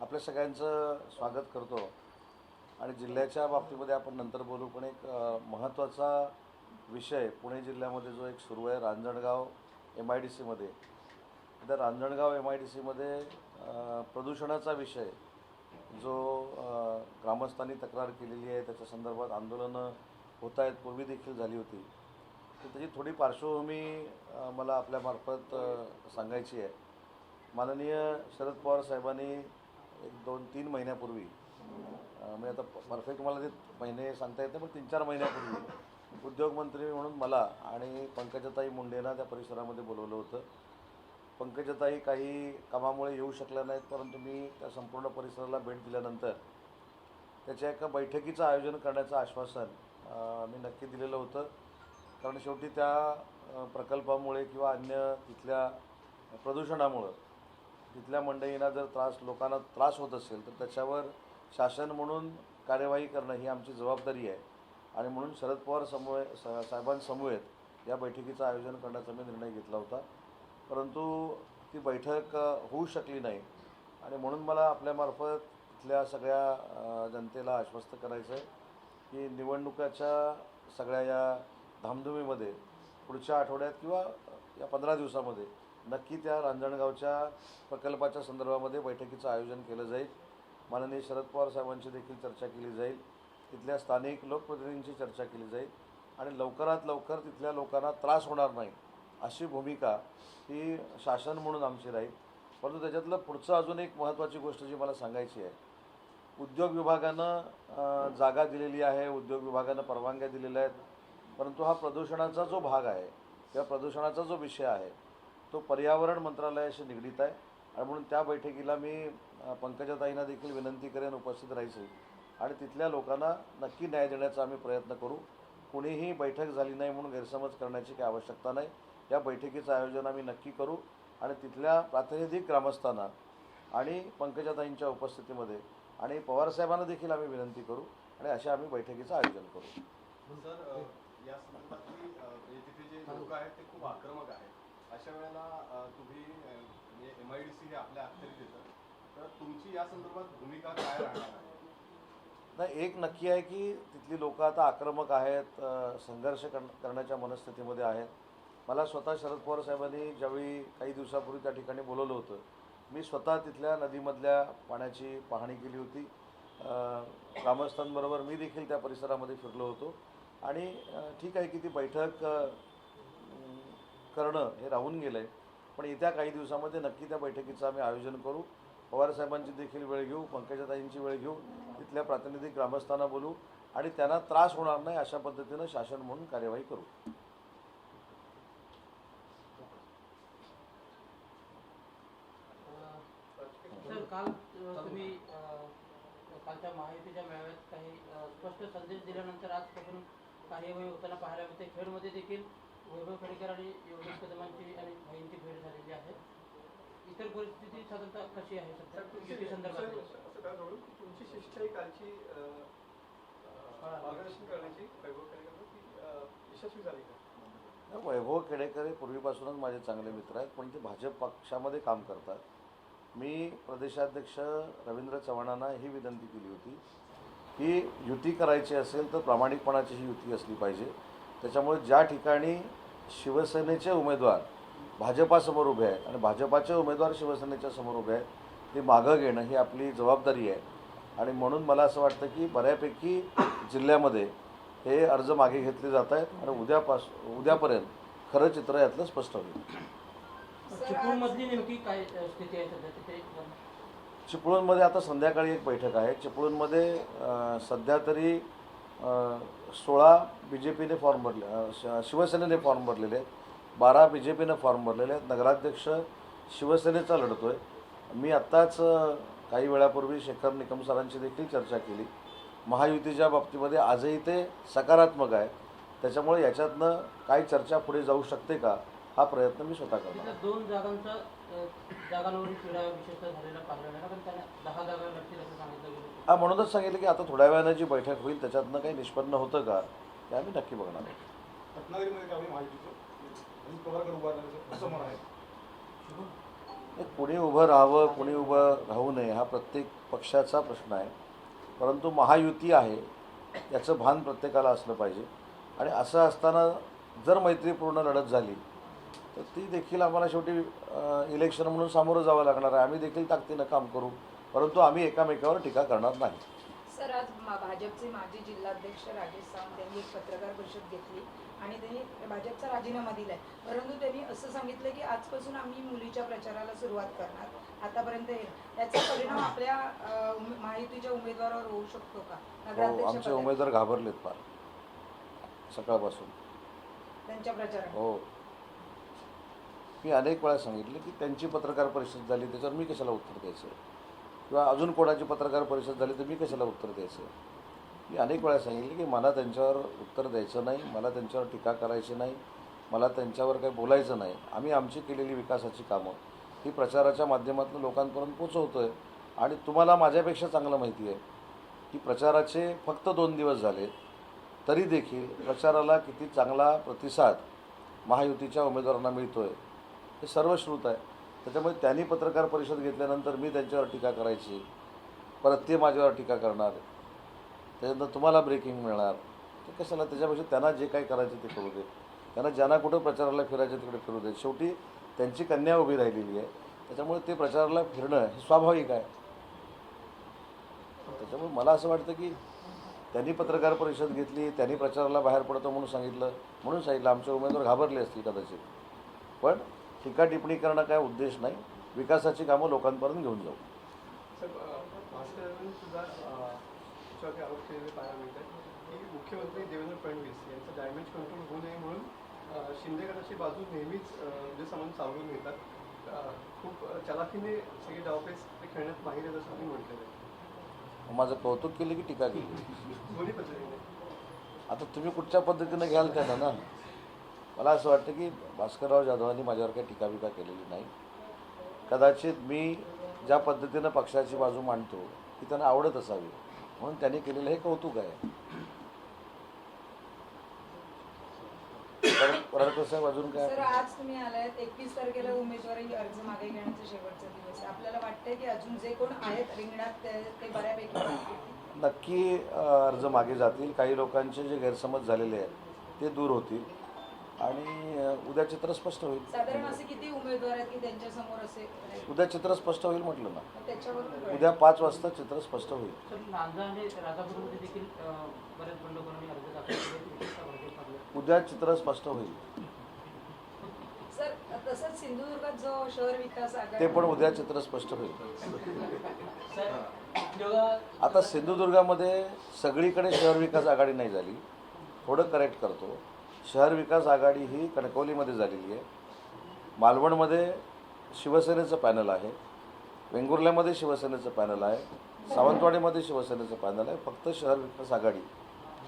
आपल्या सगळ्यांचं स्वागत करतो. आणि जिल्ह्याच्या बाबतीमध्ये आपण नंतर बोलू पण एक महत्त्वाचा विषय पुणे जिल्ह्यामध्ये जो एक सुरू आहे रांजणगाव एम आय डी सीमध्ये तर रांजणगाव एम आय डी सीमध्ये प्रदूषणाचा विषय जो ग्रामस्थांनी तक्रार केलेली आहे त्याच्या संदर्भात आंदोलनं होत आहेत पूर्वी देखील झाली होती. तर त्याची थोडी पार्श्वभूमी मला आपल्यामार्फत सांगायची आहे. माननीय शरद पवार साहेबांनी एक दोन तीन महिन्यापूर्वी. म्हणजे आता परफेक्ट मला ते महिने सांगता येत नाही पण तीन चार महिन्यापूर्वी. उद्योगमंत्री म्हणून मला आणि पंकजाताई मुंडेंना त्या परिसरामध्ये बोलवलं होतं. पंकजाताई काही कामामुळे येऊ शकल्या नाहीत परंतु मी त्या संपूर्ण परिसराला भेट दिल्यानंतर त्याच्या एका बैठकीचं आयोजन करण्याचं आश्वासन मी नक्की दिलेलं होतं. कारण शेवटी त्या प्रकल्पामुळे किंवा अन्य तिथल्या प्रदूषणामुळं तिथल्या मंडळींना जर त्रास लोकांना त्रास होत असेल तर त्याच्यावर शासन म्हणून कार्यवाही करणं ही आमची जबाबदारी आहे. आणि म्हणून शरद पवार समूह सा- साहेबांसमवेत या बैठकीचं आयोजन करण्याचा मी निर्णय घेतला होता. परंतु ती बैठक होऊ शकली नाही. आणि म्हणून मला आपल्यामार्फत तिथल्या सगळ्या जनतेला आश्वस्त करायचं आहे की निवडणुकाच्या सगळ्या या धामधुमीमध्ये पुढच्या आठवड्यात किंवा या पंधरा दिवसामध्ये नक्की त्या रांजणगावच्या प्रकल्पाच्या संदर्भामध्ये बैठकीचं आयोजन केलं जाईल. माननीय शरद पवार साहेबांची देखील चर्चा केली जाईल. तिथल्या स्थानिक लोकप्रतिनिधींची चर्चा केली जाईल आणि लवकरात लवकर तिथल्या लोकांना त्रास होणार नाही अशी भूमिका ही शासन म्हणून आमची राहील. परंतु त्याच्यातलं पुढचं अजून एक महत्त्वाची गोष्ट जी मला सांगायची आहे उद्योग विभागानं जागा दिलेली आहे उद्योग विभागानं परवानग्या दिलेल्या आहेत. परंतु हा प्रदूषणाचा जो भाग आहे किंवा प्रदूषणाचा जो विषय आहे तो पर्यावरण मंत्रालयाशी निगडीत आहे. आणि म्हणून त्या बैठकीला मी पंकजाताईंना देखील विनंती करेन उपस्थित राहायचे. आणि तिथल्या लोकांना नक्की न्याय देण्याचा आम्ही प्रयत्न करू. कुणीही बैठक झाली नाही म्हणून गैरसमज करण्याची काही आवश्यकता नाही. या बैठकीचं आयोजन आम्ही नक्की करू. आणि तिथल्या प्रातिनिधिक ग्रामस्थांना आणि पंकजाताईंच्या उपस्थितीमध्ये आणि पवारसाहेबांना देखील आम्ही विनंती करू. आणि अशा आम्ही बैठकीचं आयोजन करू. सर या संदर्भातली जे लोक आहेत ते खूप आक्रमक आहेत. अशा वेळेला तुम्ही म्हणजे एम आय डी सी हे आपल्या अखत्यारीत येतं तर तुमची या संदर्भात भूमिका काय राहणार आहे? नाही एक नक्की आहे की तिथली लोकं आता आक्रमक आहेत संघर्ष कर करण्याच्या मनस्थितीमध्ये आहेत. मला स्वतः शरद पवार साहेबांनी ज्यावेळी काही दिवसापूर्वी त्या ठिकाणी बोलवलं होतं मी स्वतः तिथल्या नदीमधल्या पाण्याची पाहणी केली होती. ग्रामस्थांबरोबर मी देखील त्या परिसरामध्ये फिरलो होतो. आणि ठीक आहे की ती बैठक करणं हे राहून गेलं आहे पण येत्या काही दिवसामध्ये नक्की त्या बैठकीचं आम्ही आयोजन करू. पवारसाहेबांची देखील वेळ घेऊ पंकजाताईंची वेळ घेऊ तिथल्या प्रातिनिधिक ग्रामस्थांना बोलू आणि त्यांना त्रास होणार नाही अशा पद्धतीनं शासन म्हणून कार्यवाही करू. काल तुम्ही कालच्या महायुतीच्या मेळाव्यात काही स्पष्ट संदेश दिल्यानंतर आजपासून काही होताना पाहायला मिळते. खेडमध्ये देखील वैभव खेडेकर आणि योगेश कदमांची आणि भाईंची भेट झालेली आहे. इतर परिस्थिती साधारणतः कशी आहे सध्या? युती संदर्भात असं काय म्हणू की तुमची शिष्टाई कालची मार्गदर्शन करण्याची वैभव कार्यक्रम ती अ, यशस्वी झाली का? वैभव खेडेकर हे पूर्वीपासूनच माझे चांगले मित्र आहेत पण ते भाजप पक्षामध्ये काम करतात. मी प्रदेशाध्यक्ष रवींद्र चव्हाणांना ही विनंती केली होती की युती करायची असेल तर प्रामाणिकपणाची ही युती असली पाहिजे. त्याच्यामुळे ज्या ठिकाणी शिवसेनेचे उमेदवार भाजपासमोर उभे आहेत आणि भाजपाचे उमेदवार शिवसेनेच्या समोर उभे आहेत ते मागं घेणं ही आपली जबाबदारी आहे. आणि म्हणून मला असं वाटतं की बऱ्यापैकी जिल्ह्यामध्ये हे अर्ज मागे घेतले जात आहेत आणि उद्यापास उद्यापर्यंत खरं चित्र यातलं स्पष्ट होईल. चिपळूणमधली नेमकी काय अ, स्थिती आहे सध्या तिथे? चिपळूणमध्ये आता संध्याकाळी एक बैठक आहे. चिपळूणमध्ये सध्या तरी सोळा बी जे पीने फॉर्म भरले श- शिवसेनेने फॉर्म भरलेले आहेत. बारा बी जे पीने फॉर्म भरलेले आहेत. नगराध्यक्ष शिवसेनेचा लढतो आहे मी आत्ताच काही वेळापूर्वी शेखर निकम सरांची देखील चर्चा केली. महायुतीच्या बाबतीमध्ये आजही ते सकारात्मक आहे. त्याच्यामुळे याच्यातनं काय चर्चा पुढे जाऊ शकते का हा प्रयत्न मी स्वतः करतो दोन जागांचा विशेषतः झालेला दहा जागा असं सांगितलं हा म्हणूनच सांगितलं की आता थोड्या वेळानं जी बैठक होईल त्याच्यातनं काही निष्पन्न होतं का? ते आम्ही नक्की बघणार आहोत. रत्नागिरीमध्ये कुणी उभं राहावं कुणी उभं राहू नये हा प्रत्येक पक्षाचा प्रश्न आहे. परंतु महायुती आहे याचं भान प्रत्येकाला असलं पाहिजे. आणि असं असताना जर मैत्रीपूर्ण लढत झाली तर ती देखील आम्हाला शेवटी इलेक्शन म्हणून सामोरं जावं लागणार आहे. आम्ही देखील ताकदीनं काम करू. परंतु आम्ही एकामेकावर टीका करणार नाही. सर आज भाजपचे माजी जिल्हाध्यक्ष राजेश सावंत यांनी एक पत्रकार परिषद घेतली आणि त्यांनी भाजपचा राजीनामा दिलाय. परंतु त्यांनी असं सांगितलं की आजपासून आम्ही मुलीच्या प्रचाराला सुरुवात करणार. आतापर्यंत हे याचा परिणाम आपल्या महायुतीच्या उमेदवारावर होऊ शकतो का? हो आमचे? उमेदवार घाबरलेत फार. सकाळपासून. त्यांच्या प्रचारात हो. मी अनेक वेळा सांगितले की त्यांची पत्रकार परिषद झाली त्याच्यावर मी कशाला उत्तर द्यायचं? किंवा अजून कोणाची पत्रकार परिषद झाली तर मी कशाला उत्तर द्यायचं? मी अनेक वेळा सांगितले की मला त्यांच्यावर उत्तर द्यायचं नाही मला त्यांच्यावर टीका करायची नाही मला त्यांच्यावर काही बोलायचं नाही. आम्ही आमची केलेली विकासाची कामं. ही प्रचाराच्या माध्यमातून लोकांपर्यंत पोचवतो आहे आणि तुम्हाला माझ्यापेक्षा चांगलं माहिती आहे की प्रचाराचे फक्त दोन दिवस झाले तरी देखील प्रचाराला किती चांगला प्रतिसाद महायुतीच्या उमेदवारांना मिळतो आहे हे सर्व श्रुत आहे. त्याच्यामुळे त्यांनी पत्रकार परिषद घेतल्यानंतर मी त्यांच्यावर टीका करायची. परत ते माझ्यावर टीका करणार. त्याच्यानंतर तुम्हाला ब्रेकिंग मिळणार. ते कशाला? त्याच्यापेक्षा त्यांना जे काही करायचं ते करू दे. त्यांना ज्यांना कुठं प्रचाराला फिरायचं तिकडे फिरू दे. शेवटी त्यांची कन्या उभी राहिलेली आहे. त्याच्यामुळे ते प्रचाराला फिरणं हे स्वाभाविक आहे. त्याच्यामुळे मला असं वाटतं की त्यांनी पत्रकार परिषद घेतली त्यांनी प्रचाराला बाहेर पडतो म्हणून सांगितलं. म्हणून सांगितलं. आमचे उमेदवार घाबरले असतील कदाचित. पण टीका टिप्पणी करणं काय उद्देश नाही. विकासाची कामं लोकांपर्यंत घेऊन जाऊ. मुख्यमंत्री देवेंद्र फडणवीस यांचं डॅमेज कंट्रोल होऊ नये म्हणून अं, शिंदे गटाची बाजू नेहमीच अं, जे सामान सावरून घेतात. खूप अं, चलाखीने सगळे डावपेच खेळण्यात असं म्हटलेलं माझं कौतुक केलं की टीका केली. आता तुम्ही कुठच्या पद्धतीनं घ्याल त्यानं ना मला असं वाटतं की भास्करराव जाधवांनी माझ्यावर काही टीका बिका केलेली नाही. कदाचित मी ज्या पद्धतीनं पक्षाची बाजू मांडतो ती त्यांना आवडत असावी. म्हणून त्यांनी केलेलं हे कौतुक आहे. साहेब अजून काय? आज तुम्ही आलायत एकवीस तारखेला उमेदवारी अर्ज मागे घेण्याचा शेवटचा दिवस आहे. आपल्याला वाटतंय की अजून जे कोण आहेत रिंगणात ते बऱ्यापैकी. नक्की अर्ज मागे जातील. काही लोकांचे जे गैरसमज झालेले आहेत ते दूर होतील. आणि उद्या चित्र स्पष्ट होईल. साधारण असे किती उमेदवार आहेत की त्यांच्यासमोर असे? आहेत? उद्या चित्र स्पष्ट होईल म्हटलं ना. उद्या पाच वाजता चित्र स्पष्ट होईल. उद्या चित्र स्पष्ट होईल. सर तसंच सिंधुदुर्गात जो शहर विकास ते पण उद्या चित्र स्पष्ट होईल. आता सिंधुदुर्गामध्ये सगळीकडे शहर विकास आघाडी नाही झाली. थोडं करेक्ट करतो. शहर विकास आघाडी ही कणकवलीमध्ये झालेली आहे. मालवणमध्ये शिवसेनेचं पॅनल आहे. वेंगुर्ल्यामध्ये शिवसेनेचं पॅनल आहे. सावंतवाडीमध्ये शिवसेनेचं पॅनल आहे. फक्त शहर विकास आघाडी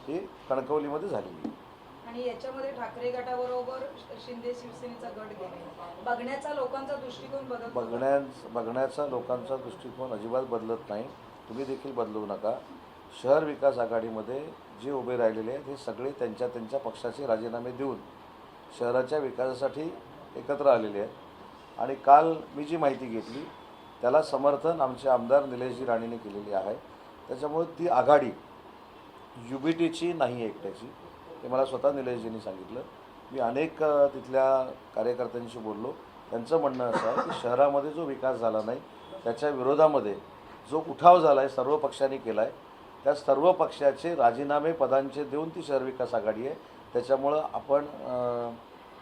ही कणकवलीमध्ये झालेली आहे. आणि याच्यामध्ये ठाकरे गटाबरोबर शिंदे शिवसेनेचा गट गेले बघण्याचा लोकांचा दृष्टिकोन बदल बघण्या बघण्याचा लोकांचा दृष्टिकोन अजिबात बदलत नाही. तुम्ही देखील बदलू नका. शहर विकास आघाडीमध्ये जे उभे राहिलेले आहेत हे सगळे त्यांच्या त्यांच्या पक्षाचे राजीनामे देऊन शहराच्या विकासासाठी एकत्र आलेले आहेत. आणि काल मी जी माहिती घेतली त्याला समर्थन आमचे आमदार निलेशजी राणेने केलेली आहे. त्याच्यामुळे ती आघाडी यू बी टीची नाही एकट्याची हे मला स्वतः निलेशजींनी सांगितलं. मी अनेक तिथल्या कार्यकर्त्यांशी बोललो. त्यांचं म्हणणं असं आहे की शहरामध्ये जो विकास झाला नाही त्याच्या विरोधामध्ये जो उठाव झाला आहे सर्व पक्षांनी केला आहे त्या सर्व पक्षाचे राजीनामे पदांचे देऊन ती शहर विकास आघाडी आहे. त्याच्यामुळं आपण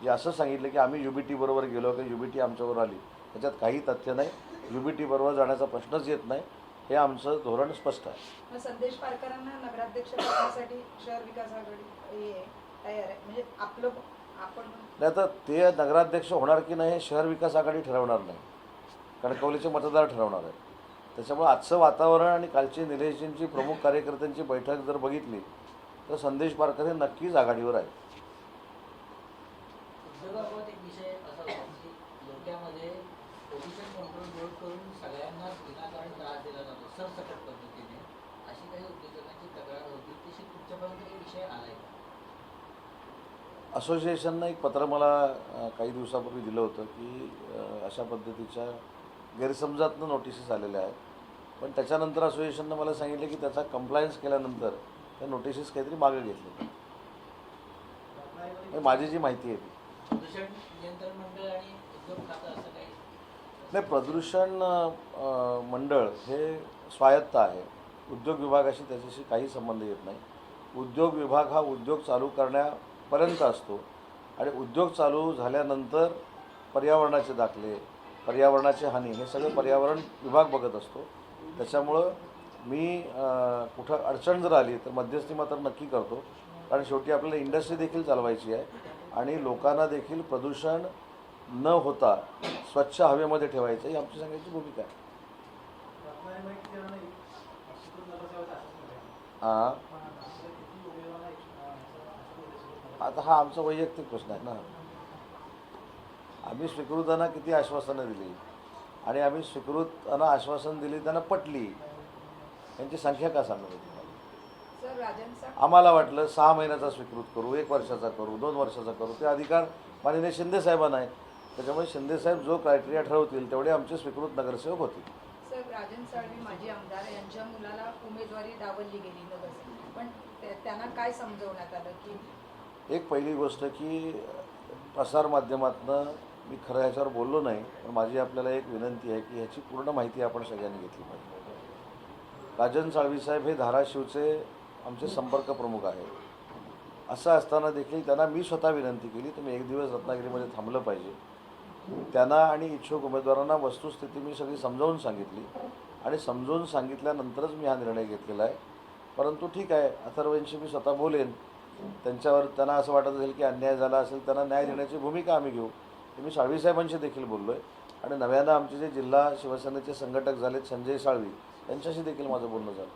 जे असं सांगितलं की आम्ही यू बी टीबरोबर गेलो की यू बी टी आमच्याबरोबर आली त्याच्यात काही तथ्य नाही. यू बी टीबरोबर जाण्याचा प्रश्नच येत नाही. हे आमचं धोरण स्पष्ट आहे. संदेश पारकरांना नगराध्यक्ष शहर विकास आघाडी आहे, तयार आहे. म्हणजे आपलं आपण नाही तर ते नगराध्यक्ष होणार की नाही हे शहर विकास आघाडी ठरवणार नाही. कणकवलीचे मतदार ठरवणार आहे त्याच्यामुळे आजचं वातावरण आणि कालची निलेशजींची प्रमुख कार्यकर्त्यांची बैठक जर बघितली तर संदेश पारकर हे नक्कीच आघाडीवर आहे उद्योगाबाबत एक विषय असा होता की लोक्यामध्ये पोल्युशन कंट्रोल बोर्ड करून सगळ्यांनाच विनाकारण त्रास दिला जातो सरसकट पद्धतीने. अशी काही उद्योजकांची तक्रार होती तशी तुमच्यापर्यंत काही विषय आलाय का? असोसिएशननं एक पत्र मला काही दिवसापूर्वी दिलं होतं की अशा पद्धतीच्या गैरसमजातनं नोटिसेस आलेल्या आहेत. पण त्याच्यानंतर असोसिएशननं मला सांगितलं की त्याचा कंप्लायन्स केल्यानंतर त्या नोटिसेस काहीतरी मागे घेतले. माझी जी माहिती आहे ती. नाही प्रदूषण मंडळ हे स्वायत्त आहे. उद्योग विभागाशी त्याच्याशी काही संबंध येत नाही. उद्योग विभाग हा उद्योग चालू करण्यापर्यंत असतो. आणि उद्योग चालू झाल्यानंतर पर्यावरणाचे दाखले पर्यावरणाची हानी हे सगळं पर्यावरण विभाग बघत असतो. त्याच्यामुळं मी कुठं अडचण जर आली तर मध्यस्थी मात्र नक्की करतो. कारण शेवटी आपल्याला इंडस्ट्री देखील चालवायची आहे आणि लोकांना देखील प्रदूषण न होता स्वच्छ हवेमध्ये ठेवायचं ही आमची सांगायची भूमिका आहे. हां आता हा आमचा वैयक्तिक प्रश्न आहे ना. आम्ही स्वीकृतांना किती आश्वासनं दिली? आणि आम्ही स्वीकृतांना आश्वासन दिली त्यांना पटली. त्यांची संख्या का सर आम्हाला वाटलं सहा महिन्याचा स्वीकृत करू एक वर्षाचा करू दोन वर्षाचा करू. ते अधिकार माननीय शिंदे साहेबांना आहे. त्याच्यामुळे शिंदे साहेब जो क्रायटेरिया ठरवतील तेवढे आमचे स्वीकृत नगरसेवक होतील. सर राजन साळवी माजी आमदार यांच्या मुलाला उमेदवारी डावलली गेली नगरसेवक पण त्या- त्यांना काय समजवण्यात आलं की एक पहिली गोष्ट की प्रसारमाध्यमातनं मी खरं ह्याच्यावर बोललो नाही पण माझी आपल्याला एक विनंती आहे की ह्याची पूर्ण माहिती आपण सगळ्यांनी घेतली पाहिजे. राजन साळवीसाहेब हे धाराशिवचे आमचे संपर्क प्रमुख आहेत. असं असताना देखील त्यांना मी स्वतः विनंती केली तुम्ही एक दिवस रत्नागिरीमध्ये थांबलं पाहिजे. त्यांना आणि इच्छुक उमेदवारांना वस्तुस्थिती मी सगळी समजावून सांगितली आणि समजावून सांगितल्यानंतरच मी हा निर्णय घेतलेला आहे. परंतु ठीक आहे अथर्वंशी मी स्वतः बोलेन. त्यांच्यावर त्यांना असं वाटत असेल की अन्याय झाला असेल त्यांना न्याय देण्याची भूमिका आम्ही घेऊ. हे मी साळवी साहेबांशी देखील बोललो आहे आणि नव्यानं आमचे जे जिल्हा शिवसेनेचे संघटक झालेत संजय साळवी यांच्याशी देखील माझं बोलणं झालं.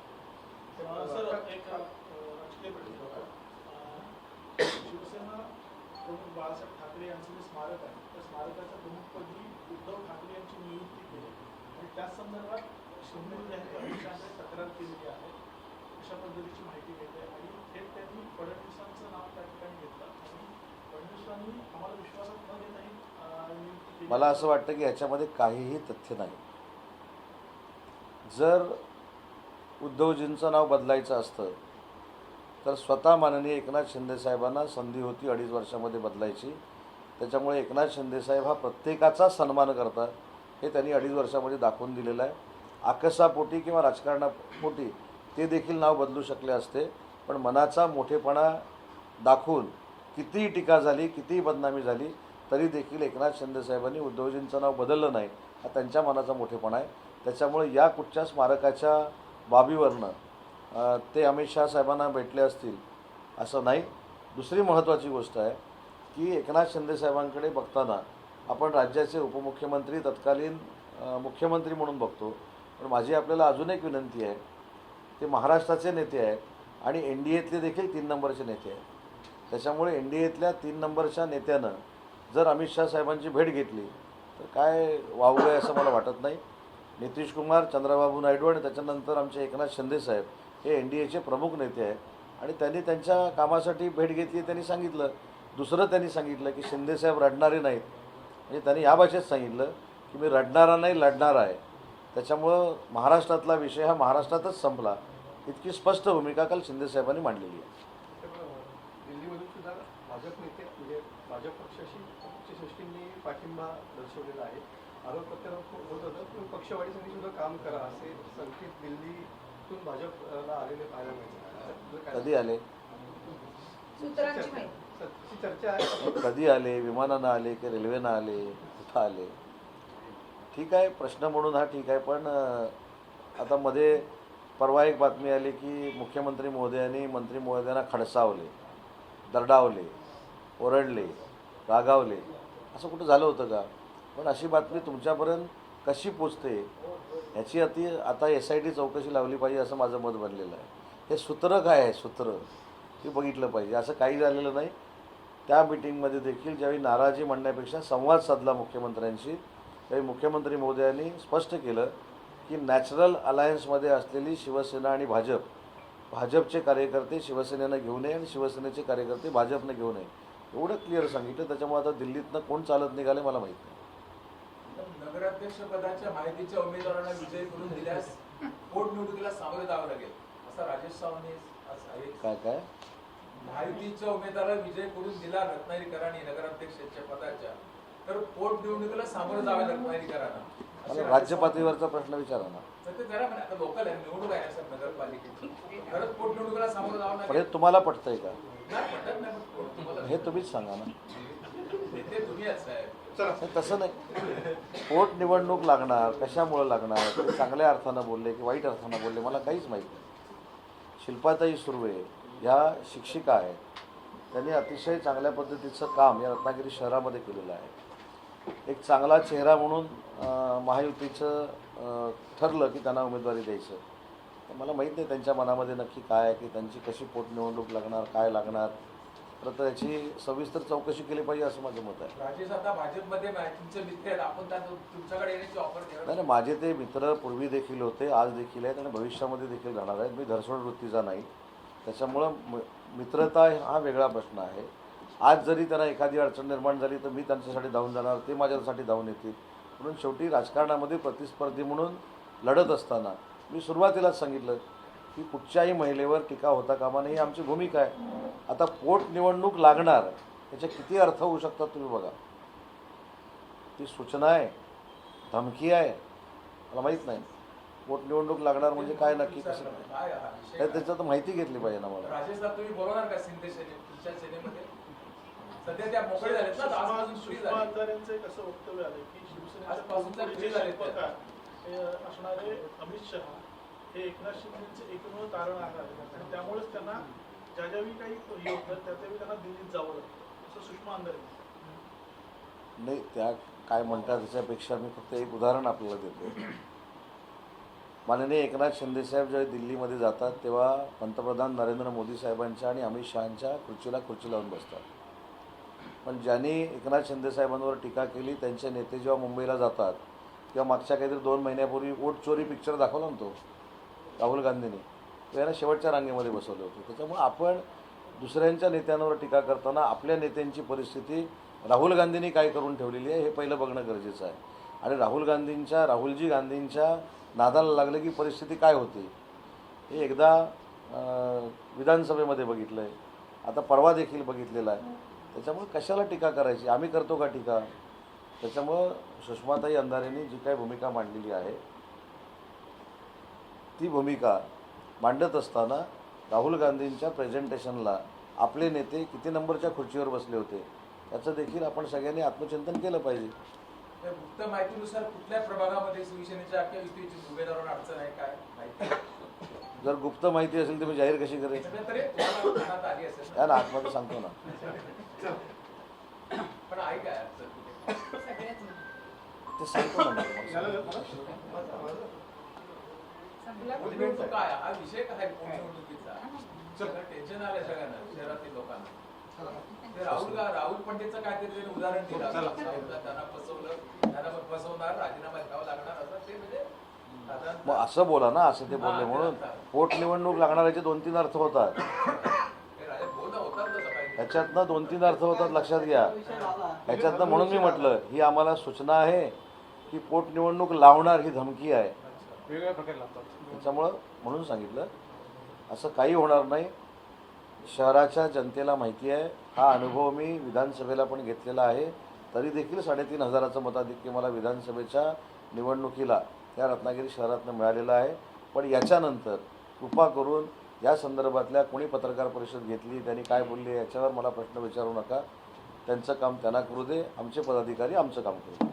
त्या संदर्भात तक्रार केलेली आहे. अशा पद्धतीची माहिती मिळते आणि थेट त्यांनी फडणवीसांचं नाव त्या ठिकाणी घेतलं आणि फडणवीसांनी आम्हाला विश्वासात न घेताही अ, नियुक्ती केली मला असं वाटतं की ह्याच्यामध्ये काहीही तथ्य नाही. जर उद्धवजींचं नाव बदलायचं असतं तर स्वतः माननीय एकनाथ शिंदेसाहेबांना संधी होती अडीच वर्षामध्ये बदलायची. त्याच्यामुळे एकनाथ शिंदेसाहेब हा प्रत्येकाचा सन्मान करतात. हे त्यांनी अडीच वर्षामध्ये दाखवून दिलेलं आहे. आकसापोटी किंवा राजकारणापोटी ते देखील नाव बदलू शकले असते. पण मनाचा मोठेपणा दाखवून कितीही टीका झाली कितीही बदनामी झाली तरी देखील एकनाथ शिंदेसाहेबांनी उद्धवजींचं नाव बदललं नाही. हा त्यांच्या मनाचा मोठेपणा आहे. त्याच्यामुळे या कुठच्या स्मारकाच्या बाबीवरनं ते अमित शहा साहेबांना भेटले असतील असं नाही. दुसरी महत्त्वाची गोष्ट आहे की एकनाथ शिंदेसाहेबांकडे बघताना आपण राज्याचे उपमुख्यमंत्री तत्कालीन मुख्यमंत्री म्हणून बघतो. पण माझी आपल्याला अजून एक विनंती आहे. ते महाराष्ट्राचे नेते आहेत आणि एन डी एतले देखील तीन नंबरचे नेते आहेत. त्याच्यामुळे एन डी एतल्या तीन नंबरच्या नेत्यानं जर अमित शाह साहेबांची भेट घेतली तर काय वावगं आहे असं मला वाटत नाही. नितीश कुमार चंद्रबाबू नायडू आणि त्याच्यानंतर आमचे एकनाथ शिंदे साहेब हे एन डी एचे प्रमुख नेते आहेत. आणि त्यांनी त्यांच्या कामासाठी भेट घेतली त्यांनी सांगितलं. दुसरं त्यांनी सांगितलं की शिंदे साहेब रडणारे नाहीत. म्हणजे त्यांनी या भाषेत सांगितलं की मी रडणारा नाही लढणारा आहे. त्याच्यामुळं महाराष्ट्रातला विषय हा महाराष्ट्रातच संपला. इतकी स्पष्ट भूमिका काल शिंदे साहेबांनी मांडलेली आहे तर, दिल्लीमधून सुद्धा भाजप नेते म्हणजे भाजप पक्षाशी पक्षश्रेष्ठींनी पाठिंबा दर्शवलेला आहे. आरोप प्रत्यारोप होत होतं पण पक्षवाढीसाठी सुद्धा काम करा असे संकेत दिल्लीतून भाजपला आलेले पाहायला काय- कधी आले? चर्चा आहे? कधी आले? विमानानं आले की रेल्वेनं आले? कुठं आले? ठीक आहे प्रश्न म्हणून हा ठीक आहे पण आता मध्ये परवा एक बातमी आली की मुख्यमंत्री महोदयांनी मंत्री महोदयांना खडसावले दरडावले ओरडले रागावले. असं कुठं झालं होतं का? पण अशी बातमी तुमच्यापर्यंत कशी पोचते ह्याची अति आता एस आय टी चौकशी लावली पाहिजे असं माझं मत बनलेलं आहे. हे सूत्र काय आहे सूत्र? ते बघितलं पाहिजे. असं काही झालेलं नाही. त्या मिटिंगमध्ये देखील ज्यावेळी नाराजी म्हणण्यापेक्षा संवाद साधला मुख्यमंत्र्यांशी त्यावेळी मुख्यमंत्री मोदयांनी स्पष्ट केलं की नॅचरल अलायन्समध्ये असलेली शिवसेना आणि भाजप भाजपचे कार्यकर्ते शिवसेनेनं घेऊ नये आणि शिवसेनेचे कार्यकर्ते भाजपनं घेऊ नये. एवढं क्लिअर सांगितलं त्याच्यामुळे आता दिल्लीतनं कोण चालत निघाले मला माहीत नाही. नगराध्यक्ष पदाच्या माहितीच्या उमेदवारांना विजय करून दिल्यास पोटनिवडणुकीला सामोरे जावं लागेल. असा राजेश सावंत काय काय? महायुतीच्या उमेदवाराला विजय करून दिला रत्नागिरीकरांनी नगराध्यक्षाच्या पदाच्या. तर पोटनिवडणुकीला सामोरे जावे रत्नागिरीकरांना. राज्य पातळीवरचा प्रश्न विचारा ना. तर ते जरा म्हणा, आता लोकल आहे निवडणूक आहे सर नगरपालिकेची. खरंच पोटनिवडणुकीला सामोरं जावं लागेल. तुम्हाला पटतंय का? नाही पटत नाही हे तुम्हीच सांगा ना. तसं नाही. पोटनिवडणूक लागणार कशामुळं लागणार ते चांगल्या अर्थानं बोलले की वाईट अर्थानं बोलले मला काहीच माहीत नाही. शिल्पाताई सुर्वे ह्या शिक्षिका आहेत. त्यांनी अतिशय चांगल्या पद्धतीचं काम या रत्नागिरी शहरामध्ये केलेलं आहे. एक चांगला चेहरा म्हणून महायुतीचं ठरलं की त्यांना उमेदवारी द्यायचं. मला माहीत नाही त्यांच्या मनामध्ये नक्की काय आहे की त्यांची कशी पोटनिवडणूक लागणार काय लागणार. तर त्याची सविस्तर चौकशी केली पाहिजे असं माझं मत आहे. राजेश आता भाजपमध्ये मा- तुमचे मित्र आहेत. आपण त्यांना तुमच्याकडे येण्याची ऑफर नाही माझे ते मित्र पूर्वी देखील होते आज देखील आहेत आणि भविष्यामध्ये देखील राहणार आहेत. मी धरसोड वृत्तीचा नाही. त्याच्यामुळं म- मित्रता हा वेगळा प्रश्न आहे. आज जरी त्यांना एखादी अडचण निर्माण झाली तर मी त्यांच्यासाठी धावून जाणार ते माझ्यासाठी धावून येतील. म्हणून शेवटी राजकारणामध्ये प्रतिस्पर्धी म्हणून लढत असताना मी सुरुवातीलाच सांगितलं की कुठच्याही महिलेवर टीका होता कामा नये ही आमची भूमिका आहे. आता पोटनिवडणूक लागणार याचे किती अर्थ होऊ शकतात तुम्ही बघा. ती सूचना आहे धमकी आहे मला माहीत नाही. पोटनिवडणूक लागणार म्हणजे काय नक्की कसं हा काय? त्याच्यात माहिती घेतली पाहिजे ना मला. सध्या त्या मोकळे झाले असणारे अमित शहा हे एकनाथ शिंदेचे एकमेव कारण आहे आणि त्यामुळेच त्यांना ज्या ज्यावेळी काही होतं त्यावेळी त्यांना दिल्लीत जावं लागतं. असं सुषमा अंधारे नाही त्या काय म्हणतात त्याच्यापेक्षा मी फक्त एक उदाहरण आपल्याला देतो माननीय एकनाथ शिंदेसाहेब जेव्हा दिल्लीमध्ये जातात तेव्हा पंतप्रधान नरेंद्र मोदी साहेबांच्या आणि अमित शहांच्या खुर्चीला खुर्ची लावून बसतात. पण ज्यांनी एकनाथ शिंदेसाहेबांवर टीका केली त्यांचे नेते जेव्हा मुंबईला जातात किंवा मागच्या काहीतरी दोन महिन्यापूर्वी वोट चोरी पिक्चर दाखवला ना तो राहुल गांधींनी. तो यांना शेवटच्या रांगेमध्ये बसवले होते. त्याच्यामुळे आपण दुसऱ्यांच्या नेत्यांवर टीका करताना आपल्या नेत्यांची परिस्थिती राहुल गांधींनी काय करून ठेवलेली आहे हे पहिलं बघणं गरजेचं आहे. आणि राहुल गांधींच्या राहुलजी गांधींच्या नादाला लागलं की परिस्थिती काय होती? हे एकदा विधानसभेमध्ये बघितलं आहे आता परवा देखील बघितलेलं आहे. त्याच्यामुळे कशाला टीका करायची? आम्ही करतो का टीका? त्याच्यामुळं सुषमाताई अंधारेंनी जी काही भूमिका मांडलेली आहे ती भूमिका मांडत असताना राहुल गांधींच्या प्रेझेंटेशनला आपले नेते किती नंबरच्या खुर्चीवर बसले होते त्याचं देखील आपण सगळ्यांनी आत्मचिंतन केलं पाहिजे. गुप्त माहितीनुसार कुठल्या प्रभागामध्ये शिवसेनेच्या किंवा युतीची उमेदवारांना अडचण आहे काय माहिती? जर गुप्त माहिती असेल तर मी जाहीर कशी ना. आतमध्ये सांगतो ना. पण आहे काय. ते सांगतो ना मी तुम्हाला. संपला पोटनिवडणूक काय? हा विषय काय आहे? पोटनिवडणुकीचा सगळं टेन्शन आलंय सगळ्यांना शहरातील लोकांना. ते राहुल राहुल पंडितचं काहीतरी त्यांनी उदाहरण दिलं. त्यांना फसवलं त्यांना फसवणार राजीनामा घ्यावा लागणार असं ते म्हणजे मग असं बोला ना असं ते बोलले म्हणून. पोटनिवडणूक लागणाऱ्याचे दोन तीन अर्थ होतात. हे ह्याच्यातनं दोन तीन अर्थ होतात लक्षात घ्या. ह्याच्यातनं म्हणून मी म्हटलं ही आम्हाला सूचना आहे की पोटनिवडणूक लावणार ही धमकी आहे. वेगवेगळ्या प्रकारे लागतात. त्याच्यामुळं म्हणून सांगितलं असं काही होणार नाही. शहराच्या जनतेला माहिती आहे हा अनुभव मी विधानसभेला पण घेतलेला आहे. तरी देखील साडेतीन हजाराचं मताधिक्य मला विधानसभेच्या निवडणुकीला या रत्नागिरी शहरातनं मिळालेलं आहे. पण याच्यानंतर कृपा करून या संदर्भातल्या कोणी पत्रकार परिषद घेतली त्यांनी काय बोलले याच्यावर मला प्रश्न विचारू नका. त्यांचं काम त्यांना करू दे आमचे पदाधिकारी आमचं काम करू दे.